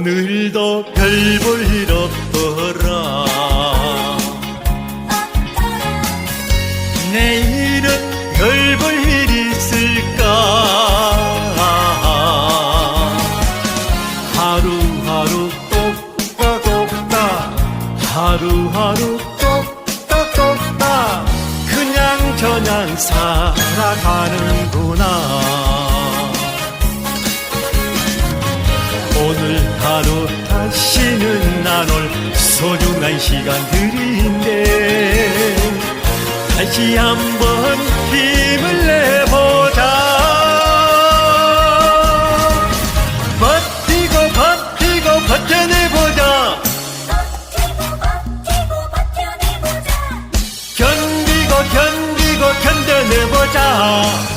오늘도 별 볼 일 없더라. 내일은 별 볼 일 있을까? 하루하루 똑딱똑딱 하루하루 똑딱똑딱 그냥 저냥 살아가는구나 하루 다시는 나눌 소중한 시간들인데 다시 한번 힘을 내보자. 버티고 버티고 버텨내보자. 견디고 견디고 견뎌내보자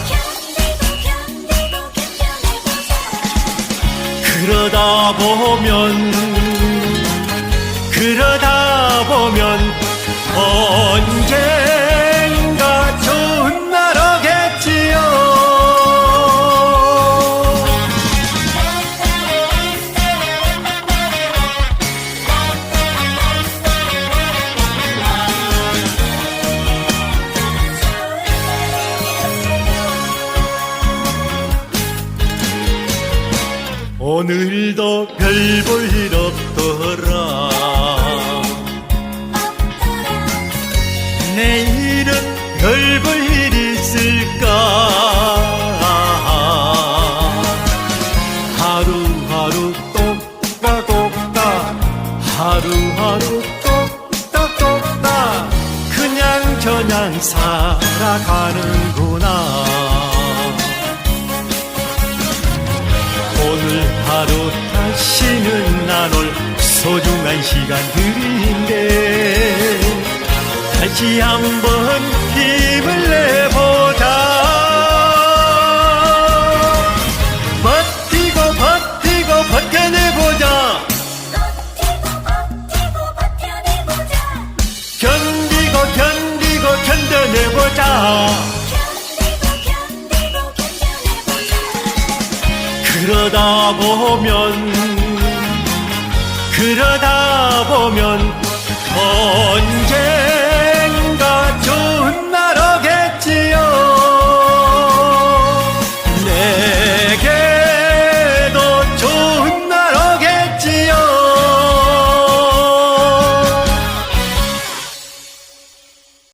그러다 보면 오늘도 별 볼 일 없더라. 내일은 별 볼 일 있을까? 하루하루 똑딱똑딱 하루하루 똑딱똑딱 그냥 저냥 살아가는구나 하루 다시는 나눌 소중한 시간들인데 다시 한번 힘을 내보자. 버티고 버티고 버텨내보자. 견디고 견디고 견뎌내보자 그러다 보면 그러다 보면 언제